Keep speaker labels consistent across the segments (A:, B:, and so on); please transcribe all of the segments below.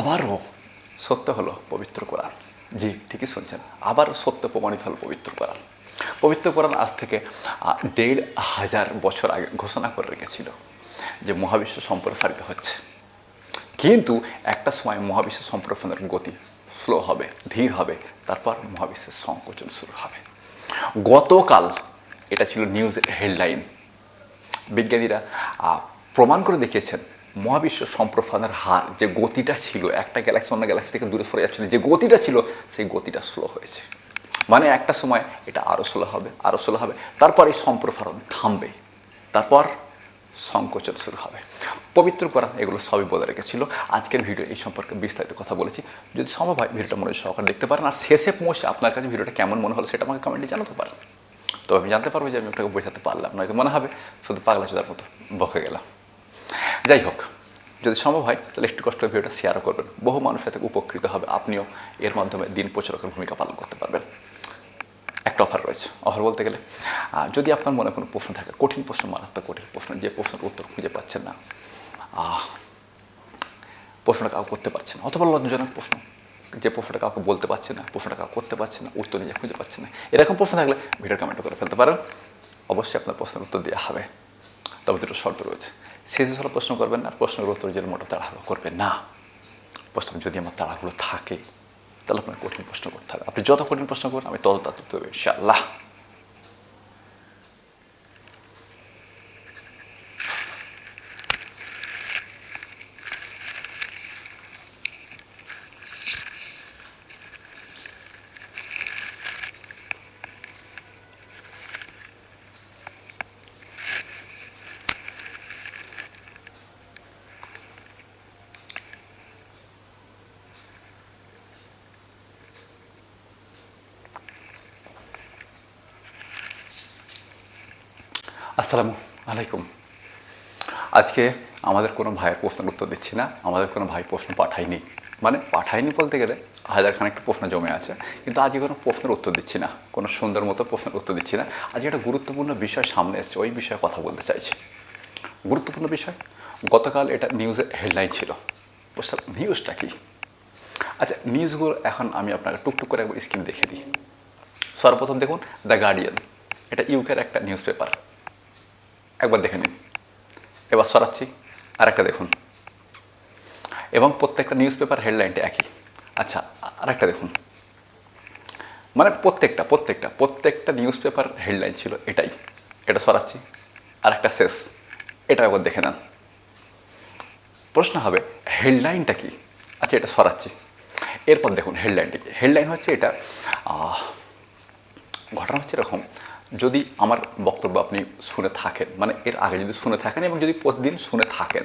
A: আবারও সত্য হলো পবিত্র কোরআন। জি। ঠিকই শুনছেন। আবারও সত্য প্রমাণিত হলো পবিত্র কোরআন। পবিত্র কোরআন আজ থেকে দেড় হাজার বছর আগে ঘোষণা করে রেখেছিল যে মহাবিশ্ব সম্প্রসারিত হচ্ছে। কিন্তু একটা সময় মহাবিশ্ব সম্প্রসারণের গতি স্লো হবে ধীর হবে তারপর মহাবিশ্বের সংকোচন শুরু হবে। গতকাল এটা ছিল নিউজের হেডলাইন বিজ্ঞানীরা প্রমাণ করে দেখিয়েছেন মহাবিশ্ব সম্প্রসারণের হার, যে গতিটা ছিল, একটা গ্যালাক্সি অন্য গ্যালাক্সি থেকে দূরে সরে যাচ্ছিল, যে গতিটা ছিল, সেই গতিটা স্লো হয়েছে। মানে একটা সময় এটা আরও স্লো হবে আরও স্লো হবে। তারপর এই সম্প্রসারণ থামবে। তারপর সংকোচন শুরু হবে। পবিত্র করা এগুলো সবই বলে রেখেছিল। আজকের ভিডিও এই সম্পর্কে বিস্তারিত কথা বলেছি। যদি সম্ভব হয়, ভিডিওটা মনে সহকারে দেখতে পারেন। আর শেষে পৌঁছে আপনার কাছে ভিডিওটা কেমন মনে হলো সেটা আমাকে কমেন্টে জানাতে পারেন। তো আমি জানতে পারব যে আমি ওটাকে বোঝাতে পারলাম নয়তো মনে হবে শুধু পাগলা চোদার মতো বকে গেলাম। যাই হোক যদি সম্ভব হয়, তাহলে একটু কষ্ট ভিডিওটা শেয়ারও করবেন। বহু মানুষ এতে উপকৃত হবে। আপনিও এর মাধ্যমে দিন প্রচারকের ভূমিকা পালন করতে পারবেন। একটা অফার রয়েছে। অফার বলতে গেলে যদি আপনার মনে কোনো প্রশ্ন থাকে, কঠিন প্রশ্ন, মারাত্মক কঠিন প্রশ্ন, যে প্রশ্নের উত্তর খুঁজে পাচ্ছেন না প্রশ্নটা কাউকে করতে পারছেন অথবা লজ্জাজনক প্রশ্ন, যে প্রশ্নটা কাউকে বলতে পারছে না, প্রশ্নটা কাউকে করতে পারছে না, উত্তর নিজে খুঁজে পাচ্ছে না, এরকম প্রশ্ন থাকলে ভিডিও কমেন্ট করে ফেলতে পারেন। অবশ্যই আপনার প্রশ্নের উত্তর দেওয়া হবে। তবে দুটো শর্ত রয়েছে। হলো প্রশ্ন করবেন না প্রশ্নের উত্তর যেন মোটা তাড়াহুড়ো করবেন না, প্রশ্ন যদি আমার তাড়াহুড়ো থাকে, তাহলে আপনার কঠিন প্রশ্ন করতে হবে। আপনি যত কঠিন প্রশ্ন করুন, আমি তত তাড়াতাড়ি ইনশাআল্লাহ। আসসালামু আলাইকুম। আজকে আমাদের কোনো ভাইয়ের প্রশ্নের উত্তর দিচ্ছি না, আমাদের কোনো ভাই প্রশ্ন পাঠায়নি। মানে পাঠায়নি বলতে গেলে হাজার খানিকটা প্রশ্ন জমে আছে, কিন্তু আজকে কোনো প্রশ্নের উত্তর দিচ্ছি না, কোনো সুন্দর মতো প্রশ্নের উত্তর দিচ্ছি না। আজকে একটা গুরুত্বপূর্ণ বিষয় সামনে এসছে, ওই বিষয়ে কথা বলতে চাইছি। গুরুত্বপূর্ণ বিষয়? গতকাল এটা নিউজের হেডলাইন ছিল। বুঝতে নিউজটা কি? আচ্ছা নিউজগুলো এখন আমি আপনাকে টুকটুক করে একবার স্ক্রিন দেখে দিই। সর্বপ্রথম দেখুন, দ্য গার্ডিয়ান। এটা ইউকের একটা নিউজ পেপার একবার দেখে নিন। এবার সরাচ্ছি আর একটা দেখুন। এবং প্রত্যেকটা নিউজ পেপার হেডলাইনটা একই। আচ্ছা আর একটা দেখুন। মানে প্রত্যেকটা প্রত্যেকটা প্রত্যেকটা নিউজ পেপার হেডলাইন ছিল এটাই। এটা সরাচ্ছি আর একটা শেষ। এটা একবার দেখে নেন। প্রশ্ন হবে হেডলাইনটা কি? আচ্ছা এটা সরাচ্ছি। এরপর দেখুন হেডলাইনটা কি? হেডলাইন হচ্ছে এটা ঘটনা হচ্ছে এরকম। যদি আমার বক্তব্য আপনি শুনে থাকেন মানে এর আগে যদি শুনে থাকেন এবং যদি প্রতিদিন শুনে থাকেন,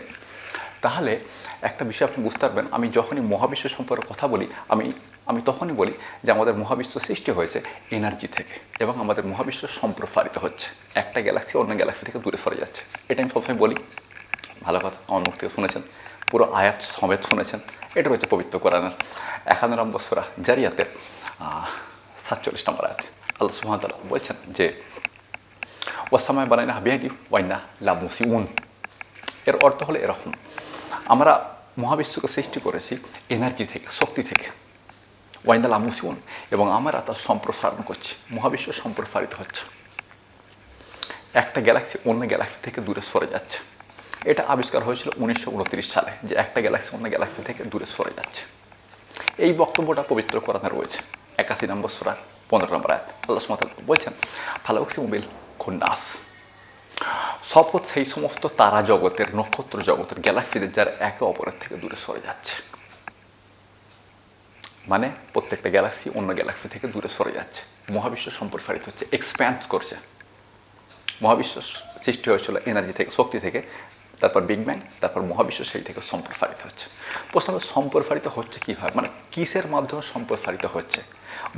A: তাহলে একটা বিষয় আপনি বুঝতে পারবেন, আমি যখনই মহাবিশ্ব সম্পর্কে কথা বলি, আমি আমি তখনই বলি যে আমাদের মহাবিশ্ব সৃষ্টি হয়েছে এনার্জি থেকে এবং আমাদের মহাবিশ্ব সম্প্রসারিত হচ্ছে। একটা গ্যালাক্সি অন্য গ্যালাক্সি থেকে দূরে সরে যাচ্ছে। এটা আমি সবসময় বলি। ভালো কথা, আমার মুখ থেকে শুনেছেন, পুরো আয়াত সমেত শুনেছেন, এটা রয়েছে পবিত্র কোরআনের একান্ন নম্বর সোরা জারিয়াতের সাতচল্লিশ নম্বর আয়াত। আল্লাহ সুহামতাল্লাহ বলছেন যে ওয়াসামায় বানাই না হাবিয়াদি ওয়াইনা লামুসি উন এর অর্থ হলো এরকম, আমরা মহাবিশ্বকে সৃষ্টি করেছি এনার্জি থেকে, শক্তি থেকে। ওয়াইনা ওয়াইন্দা লামুসিউন এবং আমরা তা সম্প্রসারণ করছি, মহাবিশ্ব সম্প্রসারিত হচ্ছে। একটা গ্যালাক্সি অন্য গ্যালাক্সি থেকে দূরে সরে যাচ্ছে। এটা আবিষ্কার হয়েছিল উনিশশো উনত্রিশ সালে, যে একটা গ্যালাক্সি অন্য গ্যালাক্সি থেকে দূরে সরে যাচ্ছে। এই বক্তব্যটা পবিত্র কোরআনে রয়েছে, একাশি নম্বর সুরার। পনেরো নম্বর আয়াত আল্লাহ সুমাতাল বলছেন ফালাউক্সি মোবিল খুন্নাস শপথ সেই সমস্ত তারা জগতের, নক্ষত্র জগতের, গ্যালাক্সিদের যারা একে অপরের থেকে দূরে সরে যাচ্ছে। মানে প্রত্যেকটা গ্যালাক্সি অন্য গ্যালাক্সি থেকে দূরে সরে যাচ্ছে। মহাবিশ্ব সম্প্রসারিত হচ্ছে এক্সপ্যান্ড করছে। মহাবিশ্ব সৃষ্টি হয়েছিল এনার্জি থেকে, শক্তি থেকে, তারপর বিগ ব্যাং তারপর মহাবিশ্ব সেই থেকে সম্প্রসারিত হচ্ছে। প্রশ্ন সম্প্রসারিত হচ্ছে কীভাবে? মানে কিসের মাধ্যমে সম্প্রসারিত হচ্ছে?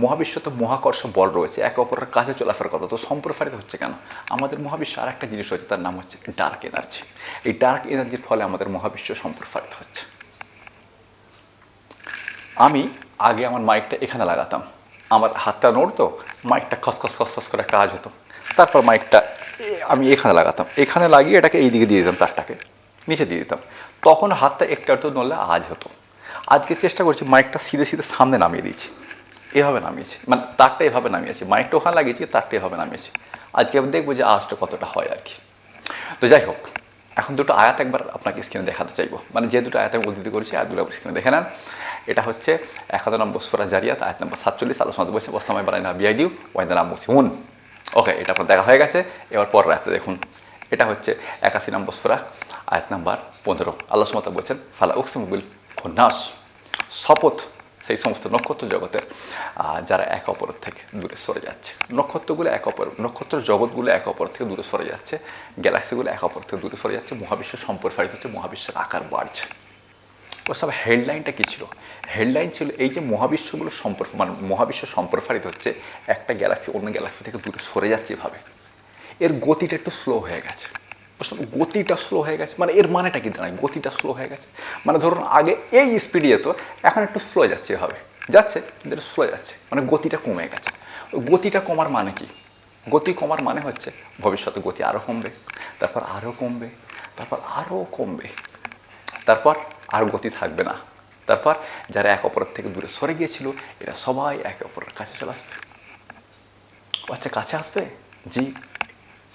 A: মহাবিশ্ব তো মহাকর্ষ বল রয়েছে, একে অপরের কাছে চলাফেরা করতো তো সম্প্রসারিত হচ্ছে কেন? আমাদের মহাবিশ্ব আর একটা জিনিস রয়েছে, তার নাম হচ্ছে ডার্ক এনার্জি এই ডার্ক এনার্জির ফলে আমাদের মহাবিশ্ব সম্প্রসারিত হচ্ছে। আমি আগে আমার মাইকটা এখানে লাগাতাম। আমার হাতটা নড়তো মাইকটা খসখস খসখস করে একটা আওয়াজ হতো। তারপর মাইকটা আমি এখানে লাগাতাম। এখানে লাগিয়ে এটাকে এই দিকে দিয়ে দিতাম, তারটাকে নিচে দিয়ে দিতাম। তখন হাতটা একটু একটু নড়লে আওয়াজ হতো। আজকে চেষ্টা করছি মাইকটা সিধে সিধে সামনে নামিয়ে দিয়েছি। এভাবে নামিয়েছি। মানে তারটা এভাবে নামিয়েছি। মাইকটা ওখানে লাগিয়েছি, তারটা এভাবে নামিয়েছি। আজকে আমি দেখব যে আওয়াজটা কতটা হয় আর কি। তো যাই হোক, এখন দুটো আয়াত একবার আপনাকে স্ক্রিনে দেখাতে চাইব। মানে যে দুটো আয়াত আমি উদ্ধৃতি করেছি আয়াত দুটো স্ক্রিনে দেখে নেন। এটা হচ্ছে এক হাজার নম্বর সুরা জারিয়াত, আয়াত নম্বর সাতচল্লিশ, আলোচনা বলছে ওসামাই বারাই না বিয়াই দিউ ওয়াইদা নাম মুসিমুন ওকে এটা আপনার দেখা হয়ে গেছে। এবার পরের আয়াতে দেখুন। এটা হচ্ছে একাশি নম্বর সুরা, আয়াত নাম্বার পনেরো। আল্লাহ বলছেন, ফালা উকসিমুবিল খন্নাস। শপথ সেই সমস্ত নক্ষত্র জগতের যারা এক অপরের থেকে দূরে সরে যাচ্ছে। নক্ষত্রগুলো এক অপর, নক্ষত্র জগৎগুলো এক অপর থেকে দূরে সরে যাচ্ছে, গ্যালাক্সিগুলো এক অপর থেকে দূরে সরে যাচ্ছে, মহাবিশ্ব সম্প্রসারিত হচ্ছে, মহাবিশ্বের আকার বাড়ছে। ওসব হেডলাইনটা কী ছিল? হেডলাইন ছিল এই যে মহাবিশ্বগুলো সম্পর্ক মানে মহাবিশ্ব সম্প্রসারিত হচ্ছে, একটা গ্যালাক্সি অন্য গ্যালাক্সি থেকে দূরে সরে যাচ্ছে এভাবে। এর গতিটা একটু স্লো হয়ে গেছে। বুঝলাম গতিটা স্লো হয়ে গেছে। মানে এর মানেটা কি দাঁড়ায় গতিটা স্লো হয়ে গেছে। মানে ধরুন আগে এই স্পিডে যেত, এখন একটু স্লো যাচ্ছে এভাবে। যাচ্ছে, কিন্তু স্লো যাচ্ছে। মানে গতিটা কমে গেছে। গতিটা কমার মানে কি? গতি কমার মানে হচ্ছে ভবিষ্যতে গতি আরও কমবে, তারপর আরও কমবে, তারপর আরও কমবে, তারপর আর গতি থাকবে না। তারপর যারা এক অপরের থেকে দূরে সরে গিয়েছিল, এরা সবাই একে অপরের কাছে চলে আসবে। আচ্ছা কাছে আসবে? জি,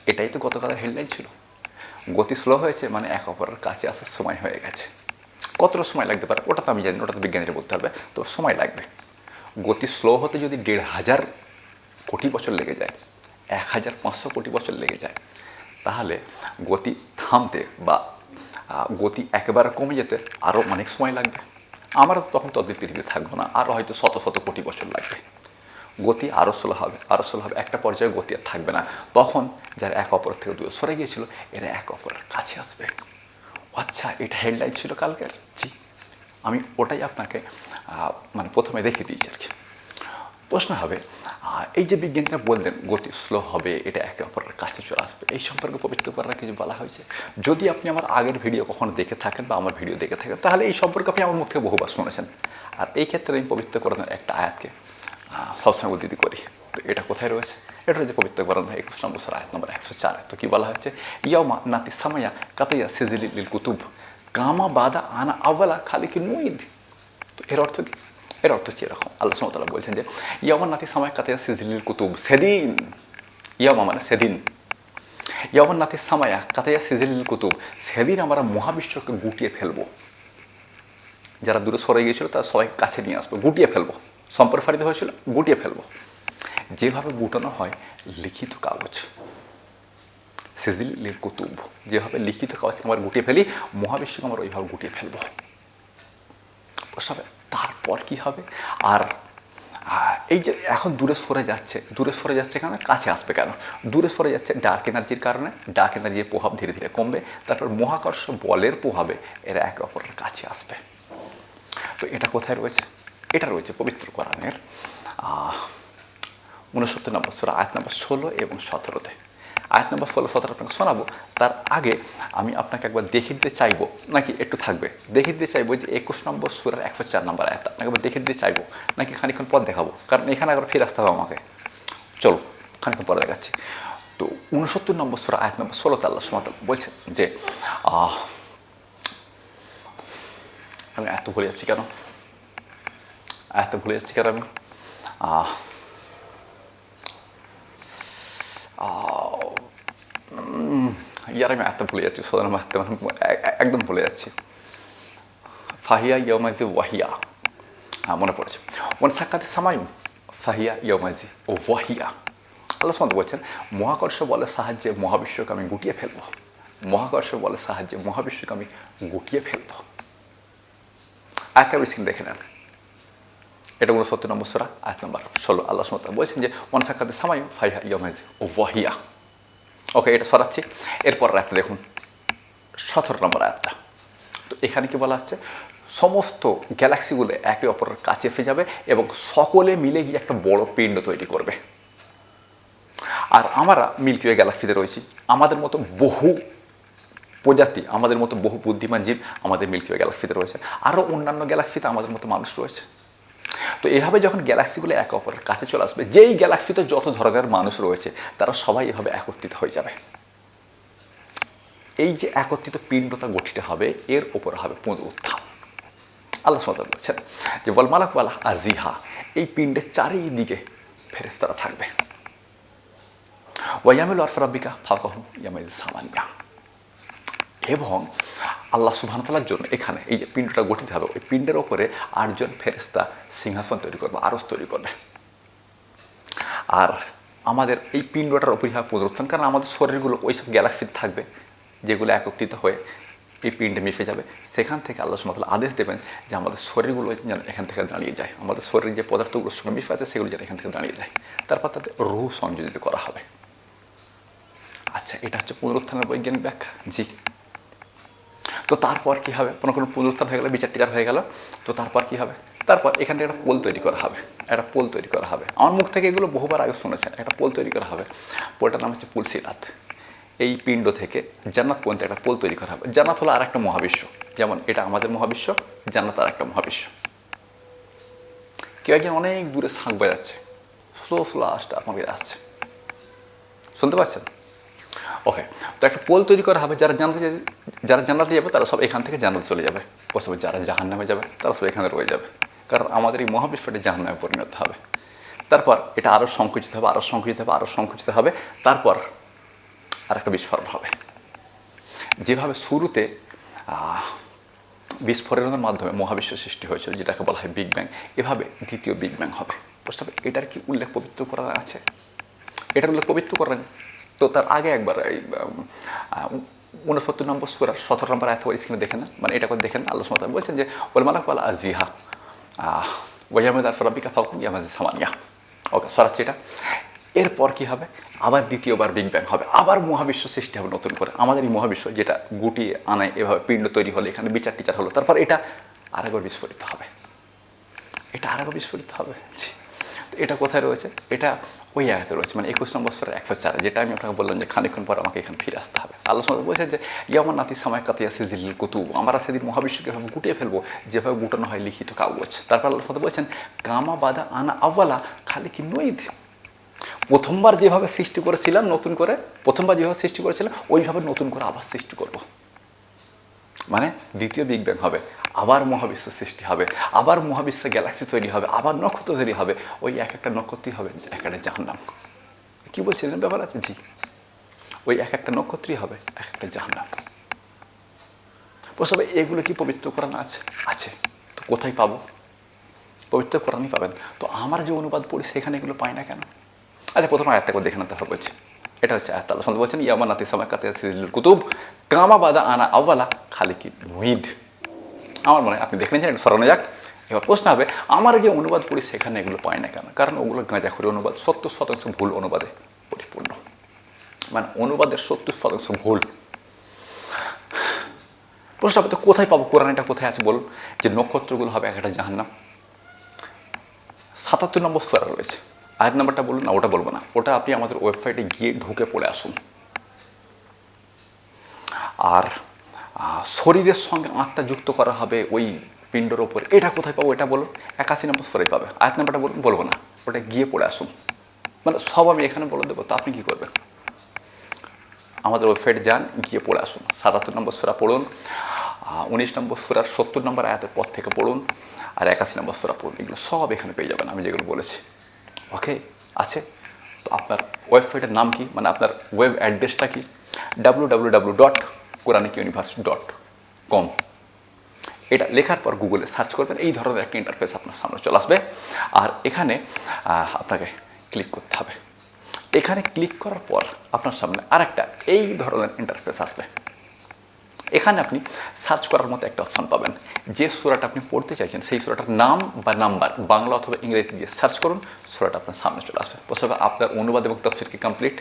A: এটাই তো গতকালের হেডলাইন ছিল। গতি স্লো হয়েছে মানে এক অপরের কাছে আসার সময় হয়ে গেছে। কতটা সময় লাগতে পারে? ওটা তো আমি জানি ওটা তো বিজ্ঞানীরা বলতে হবে। তো সময় লাগবে। গতি স্লো হতে যদি দেড় হাজার কোটি বছর লেগে যায়, এক হাজার পাঁচশো কোটি বছর লেগে যায়, তাহলে গতি থামতে বা গতি একেবারে কমে যেতে আরও অনেক সময় লাগবে। আমরা তখন ততদিন পৃথিবীতে থাকব না আরও হয়তো শত শত কোটি বছর লাগবে। গতি আরও স্লো হবে আরও স্লো হবে। একটা পর্যায়ে গতি আর থাকবে না। তখন যারা এক অপরের থেকে দূরে সরে গিয়েছিল, এরা এক অপরের কাছে আসবে। আচ্ছা এটা হেডলাইন ছিল কালকের? জি। আমি ওটাই আপনাকে মানে প্রথমে দেখিয়ে দিয়েছি আর কি। প্রশ্ন হবে এই যে বিজ্ঞানীরা বললেন গতি স্লো হবে, এটা একে অপরের কাছে চলে আসবে, এই সম্পর্কে পবিত্র করার কিছু বলা হয়েছে। যদি আপনি আমার আগের ভিডিও কখনো দেখে থাকেন বা আমার ভিডিও দেখে থাকেন, তাহলে এই সম্পর্কে আপনি আমার মুখ বহুবার শুনেছেন। আর এই ক্ষেত্রে আমি পবিত্র করানোর একটা আয়াতকে। সবসময় উদ্ধৃতি করি। তো এটা কোথায় রয়েছে? এটা হচ্ছে পবিত্র করানো একুশ নম্বর আয়াত নম্বর একশো চার। তো কি বলা হচ্ছে? ইয়ামা নাতি সামায়া কাতাইয়া সিজিলিল কুতুব। কামা বাদা আনা আওয়ালা খালি কি নুইদ। তো এর অর্থ কি? এর অর্থ হচ্ছে এরকম। আল্লাহ সুমতাল্লাহ বলছেন যে ইয়ামান নাতি সামায় কাতে সিজিলিল কুতুব। সেদিন ইয়ামা মানে সেদিন। ইয়ামান নাতি সামায়া কাতাইয়া সিজিলিল কুতুব। সেদিন আমরা মহাবিশ্বকে গুটিয়ে ফেলব। যারা দূরে সরে গিয়েছিল তারা সবাই কাছে নিয়ে আসব, গুটিয়ে ফেলব। সম্প্রসারিত হয়েছিল, গুটিয়ে ফেলব। যেভাবে গুটানো হয়, লিখিত কাগজ। সিজিলিল কুতুব। যেভাবে লিখিত কাগজকে আমরা গুটিয়ে ফেলি, মহাবিশ্বকে আমরা ওইভাবে গুটিয়ে ফেলব। বসাবে তারপর কি হবে? আর এই যে এখন দূরে সরে যাচ্ছে, দূরে সরে যাচ্ছে কেন? কাছে আসবে কেন? দূরে সরে যাচ্ছে ডার্ক এনার্জির কারণে ডার্ক এনার্জির প্রভাব ধীরে ধীরে কমবে, তারপর মহাকর্ষ বলের প্রভাবে এরা একে অপরের কাছে আসবে। তো এটা কোথায় রয়েছে? এটা রয়েছে পবিত্র কোরআনের উনসত্তর নম্বর সুরা, আয়াত নম্বর ষোলো এবং সতেরোতে। আয়াত নম্বর ষোলো, সতেরো আপনাকে শোনাবো। তার আগে আমি আপনাকে একবার দেখিয়ে দিতে চাইব, নাকি একটু থাকবে? দেখিয়ে দিতে চাইব যে একুশ নম্বর সুরার একশো চার নম্বর আয়াত। আপনাকে একবার দেখিয়ে দিতে চাইব, নাকি খানিক্ষণ পর দেখাবো? কারণ এখানে একবার ফিরে আসতে হবে আমাকে। চলো খানিক্ষণ পরে দেখাচ্ছি। তো উনসত্তর নম্বর সুরা, আয়াত নম্বর ষোলো তাল্লা সুমাত বলছেন যে আমি এত ভুলে যাচ্ছি কেন? এত ভুলে যাচ্ছি কেন আমি ইয়ার আমি এত ভুলে যাচ্ছি সোদান মাহাতে একদম ভুলে যাচ্ছি ফাহিয়া ইয়মাজি ওয়াহিয়া হ্যাঁ মনে পড়েছে মনে সাক্ষাতে সামায়ু ফাহিয়া ইয়মাজি ও ওয়াহিয়া আল্লাহ সামন্ত বলছেন মহাকর্ষ বলের সাহায্যে মহাবিশ্বকে আমি গুটিয়ে ফেলব মহাকর্ষ বলের সাহায্যে মহাবিশ্বকে আমি গুটিয়ে ফেলব একটা স্ক্রিন দেখে নেন এটা উনসত্তর নম্বর সোরা, আয়াত নম্বর ষোলো। আল্লাহ সুমত বলছেন যে মনে সাক্ষাতে সামায়ু ফাইহা ইয়মাজি ও ওয়াহিয়া। ওকে এটা সরাচ্ছি। এরপর আয়াতটা দেখুন, সতেরো নম্বর আয়াতটা। তো এখানে কি বলা হচ্ছে? সমস্ত গ্যালাক্সিগুলো একে অপরের কাছে এসে যাবে এবং সকলে মিলে গিয়ে একটা বড় পিণ্ড তৈরি করবে। আর আমরা মিল্কিওয়ে গ্যালাক্সিতে রয়েছি। আমাদের মতো বহু প্রজাতি, আমাদের মতো বহু বুদ্ধিমান জীব আমাদের মিল্কিওয়ে গ্যালাক্সিতে রয়েছে। আরও অন্যান্য গ্যালাক্সিতে আমাদের মতো মানুষ রয়েছে। তো এভাবে যখন গ্যালাক্সিগুলো একে অপরের কাছে চলে আসবে, যেই গ্যালাক্সিতে যত ধরনের মানুষ রয়েছে, তারা সবাই এভাবে একত্রিত হয়ে যাবে। এই যে একত্রিত পিণ্ডতা গঠিত হবে, এর ওপর হবে পুনরুত্থান। আল্লাহ সুমাত বলছেন যে বল মালাক ওয়ালা আজিহা এই পিণ্ডের চারিদিকে ফেরেস্তারা থাকবে। ওয়াইয়ামিল আরফরাবিকা ফাকহম ইয়ামাইল সামান্যা এবং আল্লাহ সুবহানতালার জন্য এখানে এই যে পিণ্ডটা গঠিত হবে, ওই পিণ্ডের ওপরে আটজন ফেরেস্তা সিংহাসন তৈরি করবে আরস তৈরি করবে। আর আমাদের এই পিণ্ডটার ওপরই পুনরুত্থান, কারণ আমাদের শরীরগুলো ওই সব গ্যালাক্সিতে থাকবে, যেগুলো একত্রিত হয়ে এই পিণ্ডে মিশে যাবে। সেখান থেকে আল্লাহ সুমতাল আদেশ দেবেন যে আমাদের শরীরগুলো যেন এখান থেকে দাঁড়িয়ে যায়, আমাদের শরীরের যে পদার্থগুলোর সঙ্গে মিশে আছে, সেগুলো যেন এখান থেকে দাঁড়িয়ে যায়। তারপর তাদের রুহ সংযোজিত করা হবে। আচ্ছা এটা হচ্ছে পুনরুত্থানের বৈজ্ঞানিক ব্যাখ্যা। জি। তো তারপর কি হবে? কোনো কোনো পুনরুত্থান হয়ে গেল বিচার টিকার হয়ে গেল। তো তারপর কি হবে? তারপর এখান থেকে একটা পোল তৈরি করা হবে। একটা পোল তৈরি করা হবে। আমার মুখ থেকে এগুলো বহুবার আগে শুনেছেন। একটা পোল তৈরি করা হবে। পোলটার নাম হচ্ছে পুলসিরাত। এই পিণ্ড থেকে জান্নাত পর্যন্ত একটা পোল তৈরি করা হবে। জান্নাত হলো আর একটা মহাবিশ্ব। যেমন এটা আমাদের মহাবিশ্ব, জান্নাত আর একটা মহাবিশ্ব। কেউ একজন অনেক দূরে শাঁখ বাজাচ্ছে। স্লো স্লো আসটা আপনাকে আসছে শুনতে পাচ্ছেন? ওকে তো একটা পোল তৈরি করা হবে, যারা জানাতে যারা জানাতে যাবে, তারা সব এখান থেকে জানাতে চলে যাবে। বসবে যারা জাহান নামে যাবে, তারা সব এখানে রয়ে যাবে। কারণ আমাদের এই মহাবিশ্বটা জাহান নামে পরিণত হবে। তারপর এটা আরও সংকুচিত হবে আরও সংকুচিত হবে আরও সংকুচিত হবে। তারপর আর একটা বিস্ফোরণ হবে। যেভাবে শুরুতে বিস্ফোরণের মাধ্যমে মহাবিশ্ব সৃষ্টি হয়েছিল, যেটাকে বলা হয় বিগ ব্যাং এভাবে দ্বিতীয় বিগ ব্যাং হবে। বুঝতে হবে এটার কি উল্লেখ পবিত্র করা আছে? এটার উল্লেখ পবিত্র করা নেই তো তার আগে একবার এই উনসত্তর নম্বর সুরার সতেরো নম্বর এত স্ক্রিনে দেখেন মানে এটা করে দেখেন আল্লাহ সুমতাল বলছেন যে ওল মালাক ওয়াল আজিহা। ওয়াজামেদ আর ফরাবিকা ফাকুম ইয়ামাজ সামানিয়া। ওকে সরাচ্ছি এটা। এরপর কি হবে? আবার দ্বিতীয়বার বিগ ব্যাং হবে। আবার মহাবিশ্ব সৃষ্টি হবে নতুন করে। আমাদের এই মহাবিশ্ব যেটা গুটিয়ে আনায়, এভাবে পিণ্ড তৈরি হলো এখানে বিচার টিচার হলো, তারপর এটা আরেকবার বিস্ফোরিত হবে। এটা আরেকবার বিস্ফোরিত হবে। জি তো এটা কোথায় রয়েছে? এটা ওই আয়াতে রয়েছে মানে একুশ নম্বর স্তরের একশো চারে, যেটা আমি আপনাকে বললাম যে খানিক্ষণ পর আমাকে এখানে ফিরে আসতে হবে। আল্লাহ বলছেন যে ইয়ামান নাতি সময় কাতিয়া সিজিল কুতুব, আমরা সেদিন মহাবিশ্বকে এভাবে গুটিয়ে ফেলব, যেভাবে গুটানো হয় লিখিত কাগজ। তারপর আল্লাহ বলছেন কামা বাদা আনা আওয়ালা খালি কি নইদ? প্রথমবার যেভাবে সৃষ্টি করেছিলাম নতুন করে, প্রথমবার যেভাবে সৃষ্টি করেছিলাম, ওইভাবে নতুন করে আবার সৃষ্টি করব। মানে দ্বিতীয় বিগ ব্যাং হবে। আবার মহাবিশ্ব সৃষ্টি হবে, আবার মহাবিশ্ব গ্যালাক্সি তৈরি হবে, আবার নক্ষত্র তৈরি হবে, ওই এক একটা নক্ষত্রই হবে, এক একটা জাহান্নাম। কি বলছিলেন ব্যাপার আছে? জি। ওই এক একটা নক্ষত্রই হবে, এক একটা জাহান্নাম। প্রসবে, এগুলো কি পবিত্র কোরআন আছে? আছে। তো কোথায় পাবো? পবিত্র কোরআনই পাবেন। তো আমার যে অনুবাদ পড়ি, সেখানে এগুলো পাই না কেন? আচ্ছা প্রথম আয়াতটা করে দেখে না তারপর বলছি। এটা হচ্ছে আয়াত আল্লাহ বলছেন ইয়ামান নাতি সময় কাতে কুতুব, কামা বাদা আনা আওয়ালা খালি কি মুইদ আমার মনে হয়, আপনি দেখে নিয়েছেন এটা সরানো যাক। এবার প্রশ্ন হবে, আমার যে অনুবাদ পড়ি সেখানে এগুলো পাই না কেন? কারণ ওগুলো গাঁজাখড়ি অনুবাদ, সত্তর শতাংশ ভুল অনুবাদে পরিপূর্ণ। মানে অনুবাদের সত্তর শতাংশ ভুল। প্রশ্ন হবে, তো কোথায় পাবো? কোরআন এটা কোথায় আছে বলুন। যে নক্ষত্রগুলো হবে এক একটা জাহান্নাম। সাতাত্তর নম্বর সুরা রয়েছে। আয়াত নাম্বারটা বলুন না, ওটা বলব না। ওটা আপনি আমাদের ওয়েবসাইটে গিয়ে ঢুকে পড়ে আসুন। আর শরীরের সঙ্গে আত্মা যুক্ত করা হবে ওই পিণ্ডর ওপরে। এটা কোথায় পাবো এটা বলুন? একাশি নম্বর স্তরে পাবে। আয়াত নাম্বারটা বলুন? বলব না। ওটা গিয়ে পড়ে আসুন। মানে সব আমি এখানে বলে দেবো। তো আপনি কী করবেন? আমাদের ওয়েবসাইটে যান, গিয়ে পড়ে আসুন। সাতাত্তর নম্বর সুরা পড়ুন। উনিশ নম্বর সুরার সত্তর নম্বর আয়াতের পর থেকে পড়ুন। আর একাশি নম্বর সুরা পড়ুন। এগুলো সব এখানে পেয়ে যাবেন। আমি যেগুলো বলেছি। ওকে? আছে? তো আপনার ওয়েবসাইটের নাম কি? মানে আপনার ওয়েব অ্যাড্রেসটা কি? W W W dot quranic universe dot com. এটা লেখার পর গুগলে সার্চ করবেন, এই ধরনের একটা ইন্টারফেস আপনার সামনে চলে আসবে। আর এখানে আপনাকে ক্লিক করতে হবে। এখানে ক্লিক করার পর আপনার সামনে আরেকটা এই ধরনের ইন্টারফেস আসবে। এখানে আপনি সার্চ করার মতো একটা অপশন পাবেন। যে সুরাটা আপনি পড়তে চাইছেন, সেই সুরাটার নাম বা নাম্বার বাংলা অথবা ইংরেজি দিয়ে সার্চ করুন, সুরাটা আপনার সামনে চলে আসবে। হবে আপনার অনুবাদ এবং তফসির কি কমপ্লিট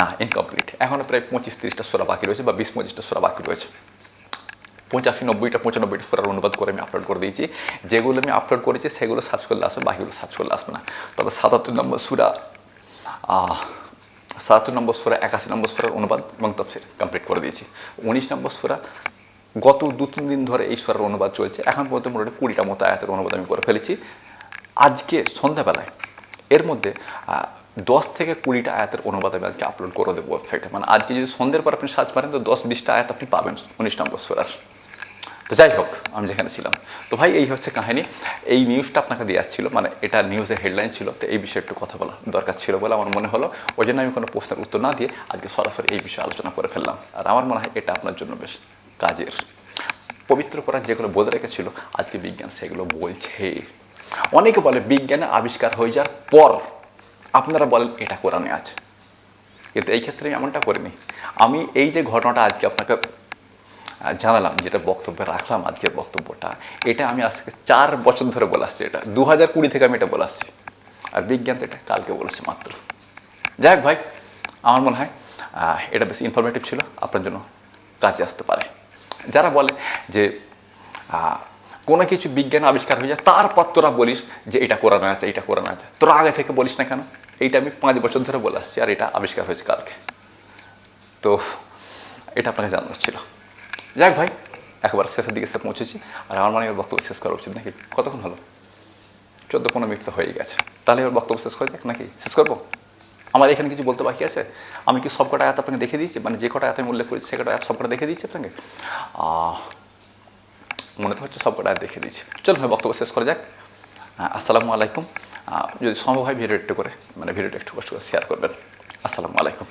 A: না ইনকমপ্লিট এখনও প্রায় পঁচিশ তিরিশটা সোরা বাকি রয়েছে বা বিশ পঁচিশটা সোরা বাকি রয়েছে। পঁচাশি, নব্বইটা, পঁচানব্বইটা সোরার অনুবাদ করে আমি আপলোড করে দিয়েছি। যেগুলো আমি আপলোড করেছি, সেগুলো সার্চ করলে আসবে, বাকিগুলো সার্চ করলে আসবে না। তবে সাতাত্তর নম্বর সুরা সাতাত্তর নম্বর সুরা, একাশি নম্বর সুরার অনুবাদ এবং তফসির কমপ্লিট করে দিয়েছি। উনিশ নম্বর সুরা, গত দু তিন দিন ধরে এই সুরার অনুবাদ চলছে। এখন পর্যন্ত মোটামুটি কুড়িটা মতো আয়াতের অনুবাদ আমি করে ফেলেছি। আজকে সন্ধ্যাবেলায় এর মধ্যে দশ থেকে কুড়িটা আয়াতের অনুবাদ আমি আজকে আপলোড করে দেবো ওয়েবসাইটে মানে আজকে যদি সন্ধ্যের পর আপনি সার্চ করেন তো দশ বিশটা আয়াত আপনি পাবেন উনিশ নম্বর সুরার। তো যাই হোক, আমি যেখানে ছিলাম। তো ভাই, এই হচ্ছে কাহিনী। এই নিউজটা আপনাকে দেওয়া ছিল মানে এটা নিউজের হেডলাইন ছিল, তো এই বিষয়ে একটু কথা বলা দরকার ছিল বলে আমার মনে হলো। ওই জন্য আমি কোনো প্রশ্নের উত্তর না দিয়ে আজকে সরাসরি এই বিষয়ে আলোচনা করে ফেললাম। আর আমার মনে হয় এটা আপনার জন্য বেশ কাজের। পবিত্র করার যেগুলো বলে রেখেছিল, আজকে বিজ্ঞান সেগুলো বলছে। অনেকে বলে বিজ্ঞানের আবিষ্কার হয়ে যাওয়ার পর আপনারা বলেন এটা কোরআনে আছে। কিন্তু এই ক্ষেত্রে আমি এমনটা করিনি। আমি এই যে ঘটনাটা আজকে আপনাকে জানালাম, যেটা বক্তব্যে রাখলাম আজকের বক্তব্যটা, এটা আমি আজকে চার বছর ধরে বলে আসছি এটা। দু হাজার কুড়ি থেকে আমি এটা বলে আসছি। আর বিজ্ঞান তো এটা কালকে বলেছে মাত্র। যাই হোক ভাই, আমার মনে হয় এটা বেশি ইনফরমেটিভ ছিল। আপনার জন্য কাজে আসতে পারে। যারা বলে যে কোনো কিছু বিজ্ঞান আবিষ্কার হয়ে যায়, তারপর তোরা বলিস যে এটা করানো আছে, এটা করানো আছে। তোরা আগে থেকে বলিস না কেন? এইটা আমি পাঁচ বছর ধরে বলে আসছি, আর এটা আবিষ্কার হয়েছে কালকে। তো এটা আপনাকে জানানোর ছিল। যাক ভাই, একবার শেষের দিকে এসে পৌঁছেছি, আর আমার মানে বক্তব্য শেষ করা উচিত নাকি? কতক্ষণ হলো? চোদ্দ পনেরো মিনিট তো হয়ে গেছে। তাহলে এবার বক্তব্য শেষ করে যাক নাকি? শেষ করব? আমার এখানে কিছু বলতে বাকি আছে? আমি কি সব কটা আয়াত আপনাকে দেখে দিয়েছি? মানে যে কটা আয়াত আমি উল্লেখ করেছি, সে কটা আয়াত সব কটা দেখে দিয়েছি আপনাকে? মনে তো হচ্ছে সবকটা দেখে দিয়েছি। চলুন ভাই, বক্তব্য শেষ করা যাক। আসসালামু আলাইকুম। যদি সম্ভব হয় ভিডিও একটু করে মানে ভিডিওটা একটু কষ্ট করে শেয়ার করবেন। আসসালামু আলাইকুম।